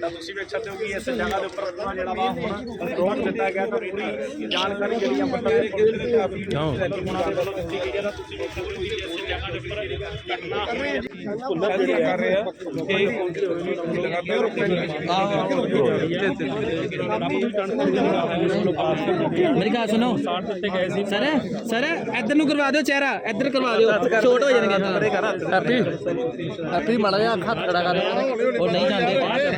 ਤਾਂ ਤੁਸੀਂ ਵੇਖ ਸਕਦੇ ਹੋ ਕਿ ਇਸ ਜਗ੍ਹਾ ਦੇ ਉੱਪਰ ਆਪਣਾ ਜਿਹੜਾ ਵਾ ਹੁਣ ਰੋਡ ਦਿੱਤਾ ਗਿਆ ਤਾਂ ਪੂਰੀ ਜਾਣਕਾਰੀ ਜਿਹੜੀ ਆ ਪਤਾ ਹੈ ਕਾਫੀ ਉਹਨਾਂ ਦੇ ਵੱਲੋਂ ਦਿੱਤੀ ਗਈ ਹੈ ਤਾਂ ਤੁਸੀਂ ਵੇਖ ਸਕਦੇ ਹੋ ਕਿ ਇਸ ਜਗ੍ਹਾ ਦੇ ਉੱਪਰ ਘਟਨਾ ਹੋਈ ਹੈ ਭੁੱਲਰ ਜਿਹੜੇ ਕਰ ਰਹੇ ਆ। ਮੇਰੀ ਗੱਲ ਸੁਣੋ। ਸਰ ਸਰ ਇੱਧਰ ਨੂੰ ਕਰਵਾ ਦਿਓ ਚਿਹਰਾ। ਇੱਧਰ ਕਰਵਾ ਦਿਓ। ਛੋਟ ਹੋ ਜਾਣਗੇ ਹਾਂ। ਹੈਪੀ ਹੈਪੀ ਮੜਾ ਜਾ ਹੱਥ ਖੜਾ ਕਰ। ਉਹ ਨਹੀਂ ਜਾਂਦੇ। ਇਹ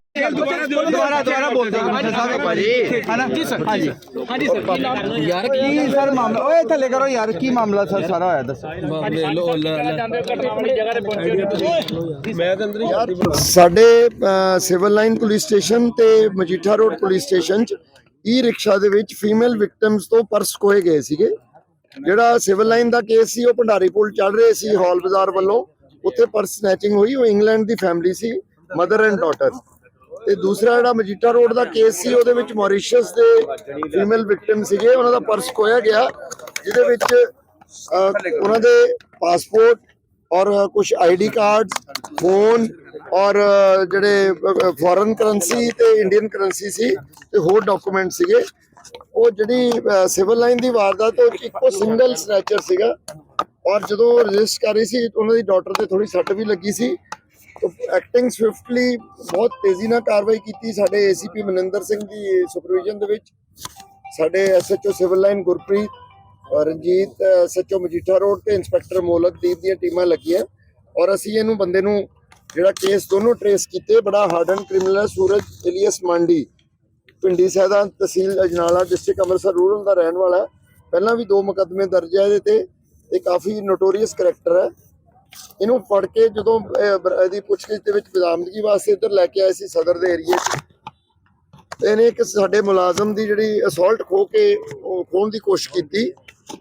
ਦੁਬਾਰਾ ਦੁਬਾਰਾ ਬੋਲ ਦਿਓ। ਸਾਹਿਬ ਭਾਜੀ ਹਨਾ? ਜੀ ਸਰ। ਹਾਂਜੀ। ਹਾਂਜੀ ਸਰ। ਯਾਰ ਕੀ ਸਰ ਮਾਮਲਾ? ਓਏ ਥੱਲੇ ਕਰੋ ਯਾਰ ਕੀ ਮਾਮਲਾ ਸਰ? ਸਾਰਾ ਹੋਇਆ ਦੱਸੋ। ਸਾਡੇ ਸਿਵਲ ਲਾਈਨ ਪੁਲਿਸ ਸਟੇਸ਼ਨ ਤੇ ਮਜੀਠਾ ਰੋਡ ਪੁਲਿਸ ਸਟੇਸ਼ਨ ਚ ਈ ਰਿਕਸ਼ਾ ਦੇ ਵਿੱਚ ਫੀਮੇਲ ਵਿਕਟਮਸ ਤੋਂ ਪਰਸ ਖੋਏ ਗਏ ਸੀਗੇ। ਜਿਹੜਾ ਸਿਵਲ ਲਾਈਨ ਦਾ ਕੇਸ ਸੀ ਉਹ ਭੰਡਾਰੀ ਪੁਲ ਚੱਲ ਰਹੇ ਸੀ ਹਾਲ ਬਾਜ਼ਾਰ ਵੱਲੋਂ। ਉੱਥੇ ਪਰਸ ਸਨੈਚਿੰਗ ਹੋਈ ਉਹ ਇੰਗਲੈਂਡ ਦੀ ਫੈਮਿਲੀ ਸੀ ਮਦਰ ਐਂਡ ਡਾਟਰ ਤੇ ਦੂਸਰਾ ਜਿਹੜਾ ਮਜੀਠਾ ਰੋਡ ਦਾ ਕੇਸ ਸੀ, ਉਹਦੇ ਵਿੱਚ ਮੌਰੀਸ਼ੀਅਸ ਦੇ ਫੀਮੇਲ ਵਿਕਟਮ ਸੀਗੇ, ਉਹਨਾਂ ਦਾ ਪਰਸ ਖੋਇਆ ਗਿਆ, ਜਿਹਦੇ ਵਿੱਚ ਉਹਨਾਂ ਦੇ ਪਾਸਪੋਰਟ ਔਰ ਕੁਝ ਆਈਡੀ ਕਾਰਡਸ, ਫੋਨ ਔਰ ਜਿਹੜੇ ਫੋਰਨ ਕਰੰਸੀ ਤੇ ਇੰਡੀਅਨ ਕਰੰਸੀ ਸੀ ਤੇ ਹੋਰ ਡਾਕੂਮੈਂਟ ਸੀਗੇ। ਉਹ ਜਿਹੜੀ ਸਿਵਲ ਲਾਈਨ ਦੀ ਵਾਰਦਾਤ, ਉਹ ਇੱਕੋ ਸਿੰਗਲ ਸਨੈਚਰ ਸੀਗਾ। ਔਰ ਜਦੋਂ ਰਜਿਸਟ ਕਰ ਰਹੀ ਸੀ, ਉਹਨਾਂ ਦੀ ਡਾਟਰ ਤੇ ਥੋੜੀ ਸੱਟ ਵੀ ਲੱਗੀ ਸੀ। ਐਕਟਿੰਗ ਸਵਿਫਟਲੀ ਬਹੁਤ ਤੇਜ਼ੀ ਨਾਲ ਕਾਰਵਾਈ ਕੀਤੀ ਸਾਡੇ ਏਸੀਪੀ ਮਨਿੰਦਰ ਸਿੰਘ ਦੀ ਸੁਪਰਵਿਜ਼ਨ ਦੇ ਵਿੱਚ। ਸਾਡੇ ਐਸਐਚਓ ਸਿਵਲ ਲਾਈਨ ਗੁਰਪ੍ਰੀਤ, ਔਰ ਰਣਜੀਤ ਐਸਐਚਓ ਮਜੀਠਾ ਰੋਡ ਤੇ ਇੰਸਪੈਕਟਰ ਮੋਲਕਦੀਪ ਦੀਆਂ ਟੀਮਾਂ ਲੱਗੀਆਂ। ਔਰ ਅਸੀਂ ਇਹਨੂੰ ਬੰਦੇ ਨੂੰ ਜਿਹੜਾ ਕੇਸ ਦੋਨੋਂ ਟਰੇਸ ਕੀਤੇ, ਬੜਾ ਹਾਰਡਨ ਕ੍ਰਿਮੀਨਲ ਹੈ, ਸੂਰਜ ਇਲੀਅਸ ਮਾਂਡੀ। ਪਿੰਡੀ ਸੈਦਾ ਤਹਿਸੀਲ ਅਜਨਾਲਾ ਡਿਸਟ੍ਰਿਕਟ ਅੰਮ੍ਰਿਤਸਰ ਰੂਰਲ ਦਾ ਰਹਿਣ ਵਾਲਾ ਪਹਿਲਾਂ ਵੀ ਦੋ ਮੁਕੱਦਮੇ ਦਰਜ ਹੈ ਇਹਦੇ ਤੇ। ਇਹ ਕਾਫੀ ਨੋਟੋਰੀਅਸ ਕਰੈਕਟਰ ਹੈ। ਇਹਨੂੰ ਫੜ ਕੇ ਜਦੋਂ ਇਹਦੀ ਪੁੱਛਗਿੱਛ ਦੇ ਵਿੱਚ ਬਰਾਮਦਗੀ ਵਾਸਤੇ ਇੱਧਰ ਲੈ ਕੇ ਆਏ ਸੀ ਸਦਰ ਦੇ ਏਰੀਏ 'ਚ। ਇਹਨੇ ਇੱਕ ਸਾਡੇ ਮੁਲਾਜ਼ਮ ਦੀ ਜਿਹੜੀ ਅਸੌਲਟ ਖੋ ਕੇ ਉਹ ਖੋਣ ਦੀ ਕੋਸ਼ਿਸ਼ ਕੀਤੀ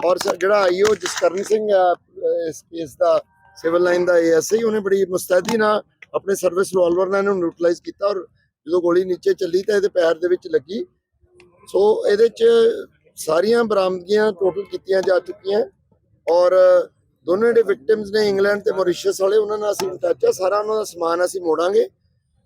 ਔਰ ਸ- ਜਿਹੜਾ ਆਈਓ ਜਸਕਰਨ ਸਿੰਘ ਆ, ਅਹ, ਇਸ ਦਾ ਸਿਵਲ ਲਾਈਨ ਦਾ ਏਐਸਆਈ ਉਹਨੇ ਬੜੀ ਮੁਸਤੈਦੀ ਨਾਲ ਆਪਣੇ ਸਰਵਿਸ ਰਿਵਾਲਵਰ ਨਾਲ ਇਹਨੂੰ ਨਿਊਟਰਲਾਈਜ਼ ਕੀਤਾ ਔਰ ਜਦੋਂ ਗੋਲੀ ਨੀਚੇ ਚੱਲੀ ਤਾਂ ਇਹਦੇ ਪੈਰ ਦੇ ਵਿੱਚ ਲੱਗੀ। ਸੋ ਇਹਦੇ 'ਚ ਸਾਰੀਆਂ ਬਰਾਮਦਗੀਆਂ ਟੋਟਲ ਕੀਤੀਆਂ ਜਾ ਚੁੱਕੀਆਂ ਔਰ ਦੋਨੋਂ ਜਿਹੜੇ ਵਿਕਟਿਮਸ ਨੇ ਇੰਗਲੈਂਡ ਤੇ ਮੌਰੀਸ਼ੀਅਸ ਵਾਲੇ ਉਹਨਾਂ ਨਾਲ ਅਸੀਂ ਟੱਚ ਆ। ਸਾਰਾ ਉਹਨਾਂ ਦਾ ਸਮਾਨ ਅਸੀਂ ਮੋੜਾਂਗੇ।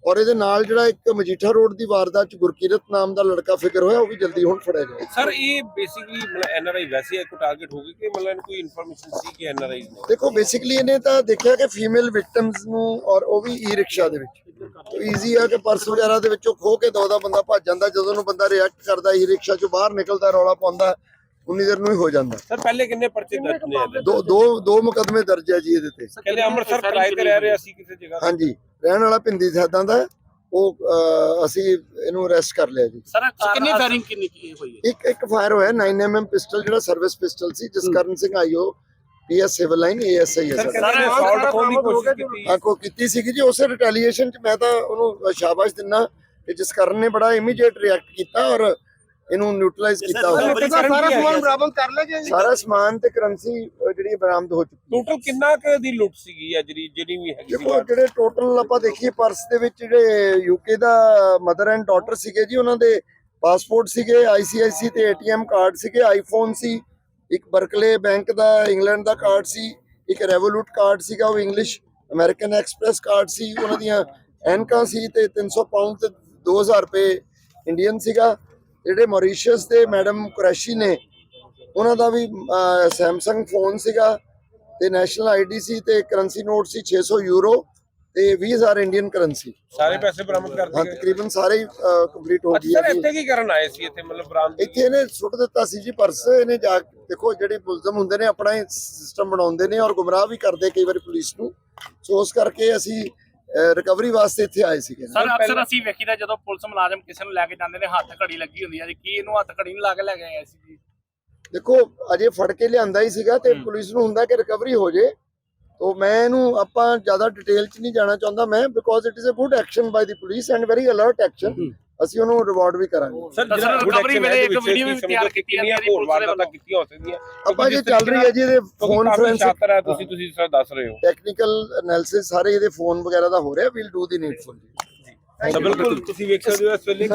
ਔਰ ਇਹਦੇ ਨਾਲ ਜਿਹੜਾ ਇੱਕ ਮਜੀਠਾ ਰੋਡ ਦੀ ਵਾਰਦਾਤ ਚ ਗੁਰਕੀਰਤ ਨਾਮ ਦਾ ਲੜਕਾ ਫਿਕਰ ਹੋਇਆ ਉਹ ਵੀ ਜਲਦੀ ਹੁਣ ਫੜਿਆ ਜਾਏ ਸਰ ਇਹ ਬੇਸਿਕਲੀ ਮਤਲਬ ਐਨਆਰਆਈ ਵੈਸੇ ਇੱਕ ਟਾਰਗੇਟ ਹੋ ਗਈ ਕਿ ਮਤਲਬ ਕੋਈ ਇਨਫੋਰਮੇਸ਼ਨ ਸੀ ਕਿ ਐਨਆਰਆਈ ਨੇ? ਦੇਖੋ ਬੇਸਿਕਲੀ ਇਹਨੇ ਤਾਂ ਦੇਖਿਆ ਕਿ ਫੀਮੇਲ ਵਿਕਟਮਸ ਨੂੰ ਔਰ ਉਹ ਵੀ ਈ ਰਿਕਸ਼ਾ ਦੇ ਵਿੱਚ। ਤੋ ਈਜ਼ੀ ਆ ਕਿ ਪਰਸ ਵਗੈਰਾ ਦੇ ਵਿੱਚੋਂ ਖੋ ਕੇ ਦੋ ਦਾ ਬੰਦਾ ਭੱਜ ਜਾਂਦਾ। ਜਦੋਂ ਨੂੰ ਬੰਦਾ ਰਿਐਕਟ ਕਰਦਾ ਈ ਰਿਕਸ਼ਾ ਚੋਂ ਬਾਹਰ ਨਿਕਲਦਾ ਰੌਲਾ ਪਾਉਂਦਾ ਉਨੀ ਦੇਰ ਨੂੰ ਹੀ ਹੋ ਜਾਂਦਾ। ਸਰ ਪਹਿਲੇ ਕਿੰਨੇ ਪਰਚੇ ਦਰਜ ਨੇ ਇਹਦੇ? ਦੋ ਦੋ ਦੋ ਮੁਕਦਮੇ ਦਰਜ ਹੈ ਜੀ ਇਹਦੇ ਤੇ। ਕਹਿੰਦੇ ਅੰਮ੍ਰਿਤਸਰ ਕਿਰਾਏ ਤੇ ਰਹਿ ਰਿਹਾ ਸੀ ਕਿਸੇ ਜਗ੍ਹਾ ਤੇ। ਹਾਂਜੀ ਰਹਿਣ ਵਾਲਾ ਪਿੰਦੀ ਸਾਦਾਂ ਦਾ ਹੈ। ਉਹ ਅਹ, ਅਸੀਂ ਇਹਨੂੰ ਅਰੈਸਟ ਕਰ ਲਿਆ ਜੀ। ਸਰ ਕਿੰਨੀ ਫਾਇਰਿੰਗ ਕਿੰਨੀ ਕੀ ਹੋਈ ਹੈ? ਇੱਕ ਇੱਕ ਫਾਇਰ ਹੋਇਆ 9mm ਪਿਸਟਲ ਜਿਹੜਾ ਸਰਵਿਸ ਪਿਸਟਲ ਸੀ Jaskaran Singh IO PS civil line ASI ਹੈ ਸਰ ਸਰ। ਕਹਿੰਦੇ ਅਸੌਲਟ ਖੋਣ ਦੀ ਕੋਸ਼ਿਸ਼ ਕੀਤੀ। ਆ ਕੋ ਕੀਤੀ ਸੀਗੀ ਜੀ ਉਸੇ ਰਿਟੈਲੀਏਸ਼ਨ ਚ ਮੈਂ ਤਾਂ ਉਹਨੂੰ ਸ਼ਾਬਾਸ਼ ਦਿੰਨਾ ਕਿ ਜਸਕਰਨ ਨੇ ਬੜਾ ਇਮੀਡੀਏਟ ਰਿਐਕਟ ਕੀਤਾ ਔਰ ਇਹਨੂੰ ਨਿਊਟਰਲਾਈਜ਼ ਕੀਤਾ ਹੋਇਆ। ਸਾਰਾ ਸਮਾਨ ਬਰਾਬਰ ਕਰ ਲਿਆ ਜੀ ਸਾਰਾ ਸਮਾਨ ਤੇ ਕਰੰਸੀ ਜਿਹੜੀ ਬਰਾਮਦ ਹੋ ਚੁੱਕੀ ਟੋਟਲ ਕਿੰਨਾ ਕੁ ਦੀ ਲੁੱਟ ਸੀਗੀ ਆ ਜਿਹੜੀ ਜਿਹੜੀ ਵੀ ਹੈਗੀ ਸੀ? ਦੇਖੋ ਜਿਹੜੇ ਟੋਟਲ ਆਪਾਂ ਦੇਖੀਏ ਪਰਸ ਦੇ ਵਿੱਚ ਜਿਹੜੇ ਯੂਕੇ ਦਾ ਮਦਰ ਐਂਡ ਡਾਟਰ ਸੀਗੇ ਜੀ ਉਹਨਾਂ ਦੇ ਪਾਸਪੋਰਟ ਸੀਗੇ ਆਈਸੀਆਈਸੀ ਤੇ ਏਟੀਐਮ ਕਾਰਡ ਸੀਗੇ ਆਈਫੋਨ ਸੀ ਇੱਕ ਬਰਕਲੇ ਬੈਂਕ ਦਾ ਇੰਗਲੈਂਡ ਦਾ ਕਾਰਡ ਸੀ ਇੱਕ ਰੈਵੋਲੂਟ ਕਾਰਡ ਸੀਗਾ ਉਹ ਇੰਗਲਿਸ਼ ਅਮਰੀਕਨ ਐਕਸਪ੍ਰੈਸ ਕਾਰਡ ਸੀ ਉਹਨਾਂ ਦੀਆਂ ਐਨਕਾਂ ਸੀ ਤੇ 300 ਪਾਉਂਡ ਤੇ 2000 ਰੁਪਏ ਇੰਡੀਅਨ ਸੀਗਾ। ਜਿਹੜੇ ਮੌਰੀਸ਼ੀਅਸ ਦੇ ਮੈਡਮ ਕੁਰੈਸ਼ੀ ਨੇ ਉਹਨਾਂ ਦਾ ਵੀ ਸੈਮਸੰਗ ਫੋਨ ਸੀਗਾ ਤੇ ਨੈਸ਼ਨਲ ਆਈਡੀ ਸੀ ਤੇ ਕਰੰਸੀ ਨੋਟ ਸੀ 600 ਯੂਰੋ ਤੇ 20000 ਇੰਡੀਅਨ ਕਰੰਸੀ ਸਾਰੇ ਪੈਸੇ ਬਰਾਮਦ ਕਰ ਹਾਂ ਦਿੱਤੇ ਗਏ। ਤਕਰੀਬਨ ਸਾਰੇ ਹੀ ਕੰਪਲੀਟ ਹੋ ਅੱਛਾ ਗਈ ਸਰ ਹੈ ਇੱਥੇ ਕੀ ਕਰਨ ਆਏ ਸੀ ਇੱਥੇ ਮਤਲਬ ਬਰਾਮਦ? ਇੱਥੇ ਇਹਨੇ ਸੁੱਟ ਦਿੱਤਾ ਸੀ ਜੀ ਪਰਸ ਇਹਨੇ ਜਾ ਦੇਖੋ ਜਿਹੜੇ ਮੁਲਜ਼ਮ ਹੁੰਦੇ ਨੇ ਆਪਣਾ ਹੀ ਸਿਸਟਮ ਬਣਾਉਂਦੇ ਨੇ ਔਰ ਗੁੰਮਰਾਹ ਵੀ ਕਰਦੇ ਕਈ ਵਾਰੀ ਪੁਲਿਸ ਨੂੰ। ਸੋ ਉਸ ਕਰਕੇ ਅਸੀਂ ਰਿਕਵਰੀ ਵਾਸਤੇ ਇੱਥੇ ਆਏ ਸੀਗੇ ਸਰ ਅਕਸਰ ਅਸੀਂ ਵੇਖੀਦਾ ਜਦੋਂ ਪੁਲਿਸ ਮੁਲਾਜ਼ਮ ਕਿਸੇ ਨੂੰ ਲੈ ਕੇ ਜਾਂਦੇ ਨੇ ਹੱਥ ਘੜੀ ਲੱਗੀ ਹੁੰਦੀ ਹੈ ਜੀ। ਕੀ ਇਹਨੂੰ ਹੱਥ ਘੜੀ ਨਹੀਂ ਲਾ ਕੇ ਲੈ ਕੇ ਆਏ ਸੀ ਜੀ? ਦੇਖੋ ਅਜੇ ਫੜ ਕੇ ਲਿਆਂਦਾ ਹੀ ਸੀਗਾ ਤੇ ਪੁਲਿਸ ਨੂੰ ਹੁੰਦਾ ਕਿ ਰਿਕਵਰੀ ਹੋ ਜੇ। ਤੋ ਮੈਂ ਇਹਨੂੰ ਆਪਾਂ ਜ਼ਿਆਦਾ ਡਿਟੇਲ ਚ ਨਹੀਂ ਜਾਣਾ ਚਾਹੁੰਦਾ ਮੈਂ because it is a good action by the police and very alert action ਅਸੀਂ ਉਹਨੂੰ ਰਿਵਾਰਡ ਵੀ ਕਰਾਂਗੇ। ਸਰ ਜਿਹੜਾ ਰਿਕਵਰੀ ਵੇਲੇ ਇੱਕ ਵੀਡੀਓ ਵੀ ਤਿਆਰ ਕੀਤੀ ਹੈ ਹੋਰ ਵਾਰਦਾਤਾਂ ਕੀਤੀਆਂ ਹੋ ਸਕਦੀਆਂ। ਆਪਾਂ ਜੇ ਚੱਲ ਰਹੀ ਹੈ ਜੀ ਇਹਦੇ ਫੋਨ ਫੋਰੈਂਸਿਕ ਸ਼ਾਤਰ ਹੈ ਤੁਸੀਂ ਤੁਸੀਂ ਸਰ ਦੱਸ ਰਹੇ ਹੋ। ਟੈਕਨੀਕਲ ਐਨਾਲਿਸਿਸ ਸਾਰੇ ਇਹਦੇ ਫੋਨ ਵਗੈਰਾ ਦਾ ਹੋ ਰਿਹਾ ਵੀਲ ਡੂ ਦੀ ਨੀਡਫੁਲ ਤਾਂ ਬਿਲਕੁਲ ਤੁਸੀਂ ਵੇਖ ਸਕਦੇ ਹੋ ਇਸ ਵੇਲੇ